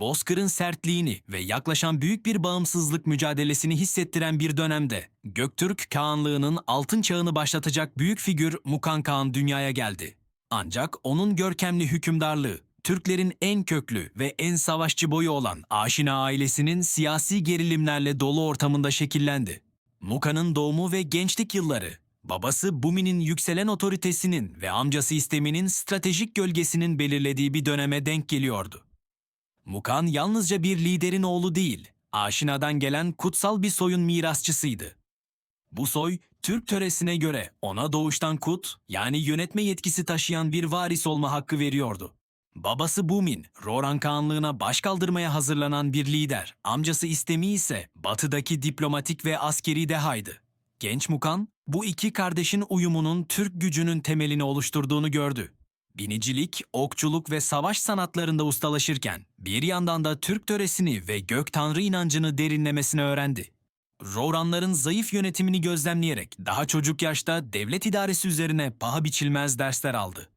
Bozkır'ın sertliğini ve yaklaşan büyük bir bağımsızlık mücadelesini hissettiren bir dönemde Göktürk Kağanlığı'nın altın çağını başlatacak büyük figür Mukan Kağan dünyaya geldi. Ancak onun görkemli hükümdarlığı, Türklerin en köklü ve en savaşçı boyu olan Aşina ailesinin siyasi gerilimlerle dolu ortamında şekillendi. Muka'nın doğumu ve gençlik yılları, babası Bumi'nin yükselen otoritesinin ve amcası İstemi'nin stratejik gölgesinin belirlediği bir döneme denk geliyordu. Mukan yalnızca bir liderin oğlu değil, Aşina'dan gelen kutsal bir soyun mirasçısıydı. Bu soy, Türk töresine göre ona doğuştan kut, yani yönetme yetkisi taşıyan bir varis olma hakkı veriyordu. Babası Bumin, Roran Kağanlığı'na baş kaldırmaya hazırlanan bir lider, amcası İstemi ise batıdaki diplomatik ve askeri dehaydı. Genç Mukan, bu iki kardeşin uyumunun Türk gücünün temelini oluşturduğunu gördü. Binicilik, okçuluk ve savaş sanatlarında ustalaşırken bir yandan da Türk töresini ve gök tanrı inancını derinlemesine öğrendi. Roranların zayıf yönetimini gözlemleyerek daha çocuk yaşta devlet idaresi üzerine paha biçilmez dersler aldı.